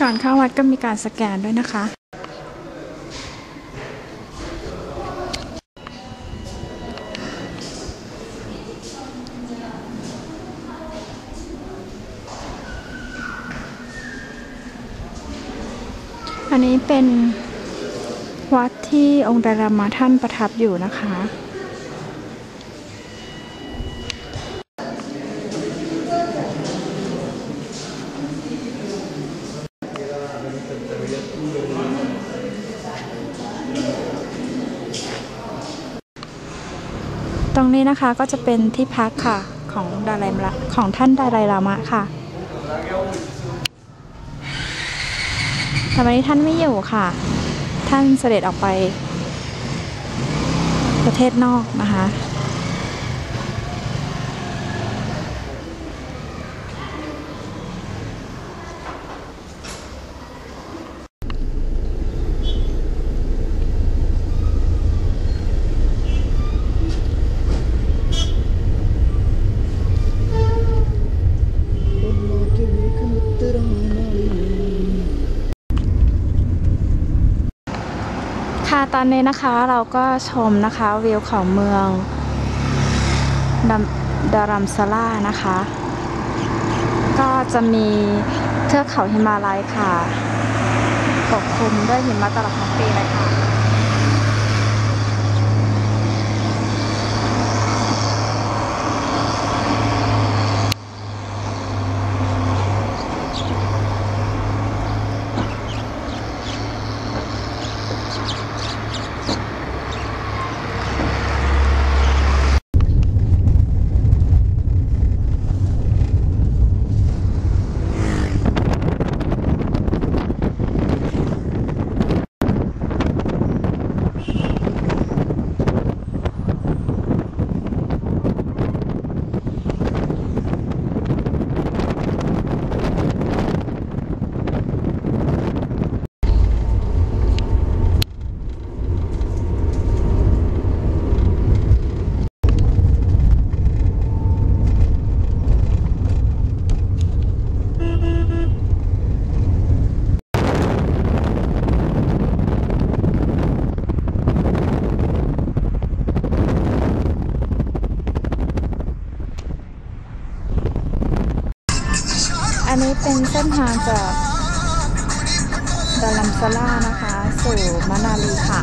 ก่อนเข้าวัดก็มีการสแกนด้วยนะคะ อันนี้เป็นวัดที่องค์ดารามาท่านประทับอยู่นะคะ ตรงนี้นะคะก็จะเป็นที่พักค่ะของดาไลมะของท่านดาไลลามะค่ะ แต่วันนี้ท่านไม่อยู่ค่ะ ท่านเสด็จออกไปประเทศนอกนะคะ ค่ะตอนนี้นะคะเราก็ชมนะคะวิวของเมืองดารัมซาล่านะคะ ก็จะมีเทือกเขาหิมาลัยค่ะปกคลุมด้วยหิมะตลอดทั้งปีเลยค่ะ อันนี้เป็นเส้นทางจากดาลัมซาล่านะคะ สู่มานาลีค่ะ